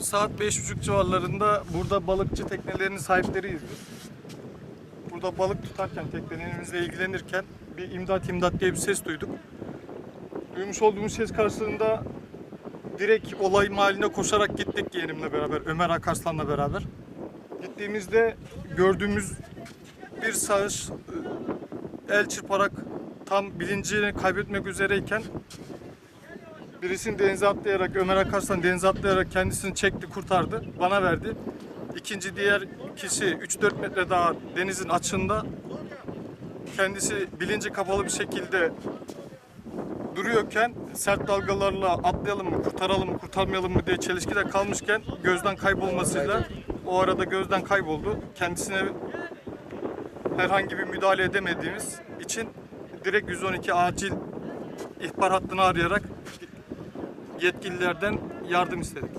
saat 5.30 civarlarında burada balıkçı teknelerinin sahipleriyiz biz. Burada balık tutarken, teknelerimizle ilgilenirken bir imdat imdat diye bir ses duyduk. Duymuş olduğumuz ses karşılığında direkt olay mahalline koşarak gittik yeğenimle beraber, Ömer Akarslan'la beraber. Gittiğimizde gördüğümüz bir sağış e, el çırparak tam bilincini kaybetmek üzereyken birisini denize atlayarak, Ömer Akarslan denize atlayarak kendisini çekti, kurtardı, bana verdi. İkinci diğer kişi 3-4 metre daha denizin açığında kendisi bilinci kapalı bir şekilde duruyorken sert dalgalarla atlayalım mı, kurtaralım mı, kurtarmayalım mı diye çelişkide kalmışken gözden kaybolmasıyla o arada gözden kayboldu. Kendisine herhangi bir müdahale edemediğimiz için direkt 112 acil ihbar hattını arayarak yetkililerden yardım istedik.